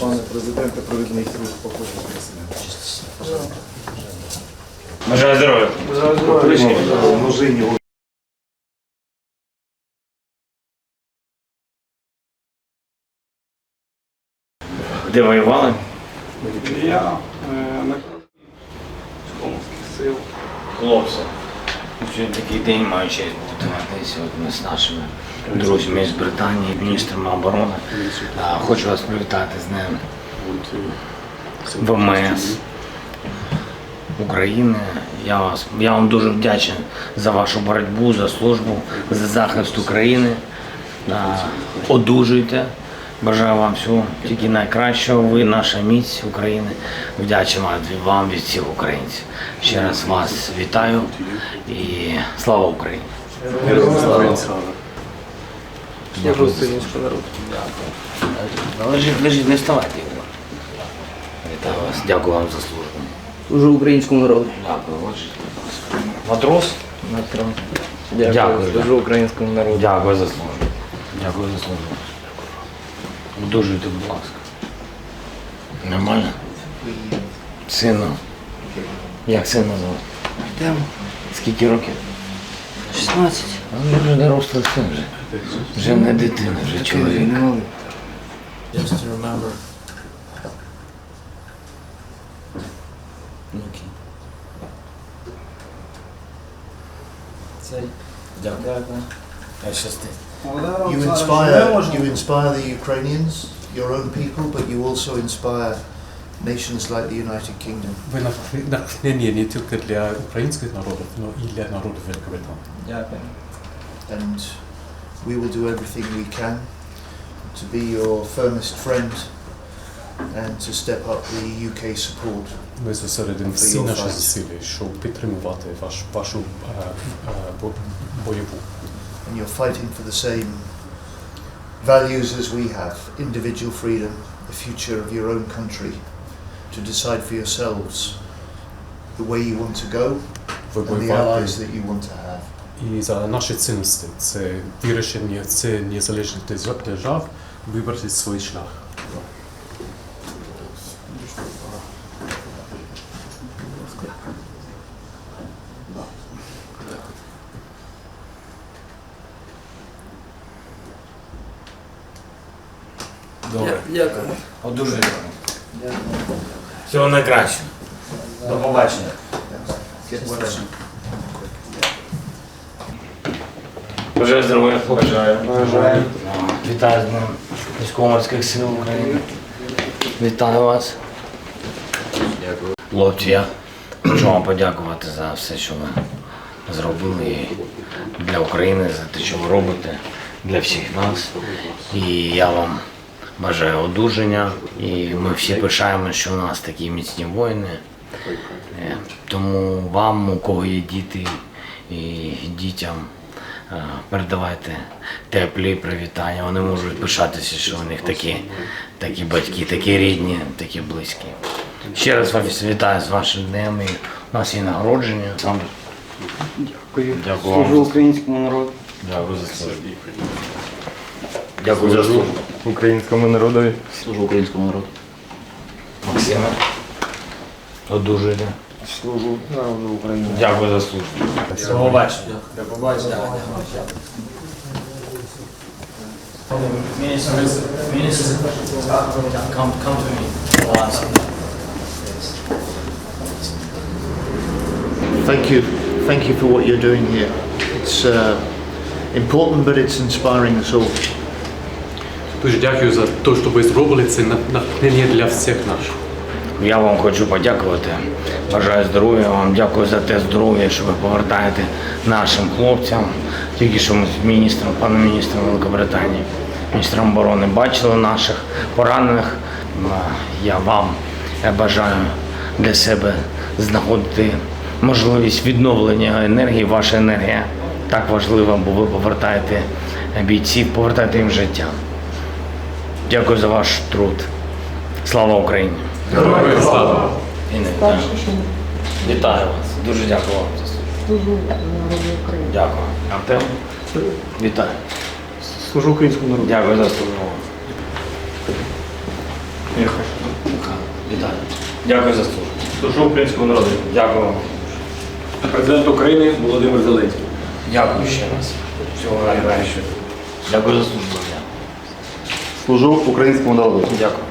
Пане президенте, провідний круг походження президента. Бажаю здоров'я. Множині Де воювали? Я е, на. Хлопці. Сьогодні такий день маю честь бути сьогодні з нашими друзями з Британії, міністрами оборони. Хочу вас привітати з Днем ВМС України. Я, вас, я вам дуже вдячний за вашу боротьбу, за службу, за захист України. Одужуйте. Бажаю вам всього тільки найкращого. Ви наша міць України. Вдячний вам від всіх українців. Ще раз вас вітаю і слава Україні! Служу українського народу. Лежить, лежить, не вставайте. Вітаю вас. Дякую вам за службу. Служу українському народу. Дякую. Лежить. Матрос? Дякую. Дякую. Служу українському народу. Дякую за службу. Дякую за службу. Одужуйте, будь ласка. Нормально? Сину. Як сина звати? Йдемо. Скільки років? 16. А він вже дорослий син вже. Вже не дитина, вже чоловік. Just to remember. Окей. Say, дякую. Хай щастить. You inspire, you inspire the Ukrainians, your own people, but you also inspire nations like the United Kingdom. Ви натхне- натхнення не тільки для українських народів, але і для народу Великобританії. Дякую. And we will do everything we can to be your firmest friend and to step up the UK support. Ми зосередимо всі наші зусилля, щоб підтримувати ваш, вашу е, е, бо- бойову. And you're fighting for the same values as we have individual freedom, the future of your own country, to decide for yourselves the way you want to go Ви and the воювати allies that you want to have. і за наші цінності. Це вирішення це незалежних держав- держав вибрати свій шлях. Добре. Дякую. Одужуйте. Всього найкращого. До побачення. Бажаю здоров'я. Бажаю. Бажаю. Вітаю з Днем військово-морських сил України. Вітаю вас. Дякую. Хлопці, я хочу вам подякувати за все, що ви зробили для України, за те, що ви робите для всіх нас. І я вам бажаю одужання. І ми всі пишаємо, що у нас такі міцні воїни. Е, Тому вам, у кого є діти і дітям, е, передавайте теплі привітання. Вони можуть пишатися, що у них такі, такі батьки, такі рідні, такі близькі. Ще раз вас вітаю з вашим днем. І у нас є нагородження. Дякую. Дякую. Служу українському народу. дякую за службу. Дякую за службу. українському народові. Служу українському народу. Максиме. Одужуйте. Служу народу України. Дякую за службу. До побачення. До побачення. Come to me. Thank you. Thank you for what you're doing here. It's uh, important, but it's inspiring us all. Дуже дякую за те, що ви зробили. Це на- натхнення для всіх наших. Я вам хочу подякувати. Бажаю здоров'я вам. Дякую за те здоров'я, що ви повертаєте нашим хлопцям. Тільки що ми з міністром, паном міністром Великобританії, міністром оборони бачили наших поранених. Я вам е, бажаю для себе знаходити можливість відновлення енергії. Ваша енергія так важлива, бо ви повертаєте бійців, повертаєте їм життя. Дякую за ваш труд. Слава Україні! Героям слава! І не вітаю. Вітаю вас. Дуже дякую вам за службу. Дякую. Артем, вітаю. Служу українському народу. Дякую за службу. Вітаю. Дякую за службу. Служу українському народу. Дякую вам. Президент України Володимир Зеленський. Дякую ще раз. Всього найкращого. Дякую за службу. Служу українському народу. Дякую.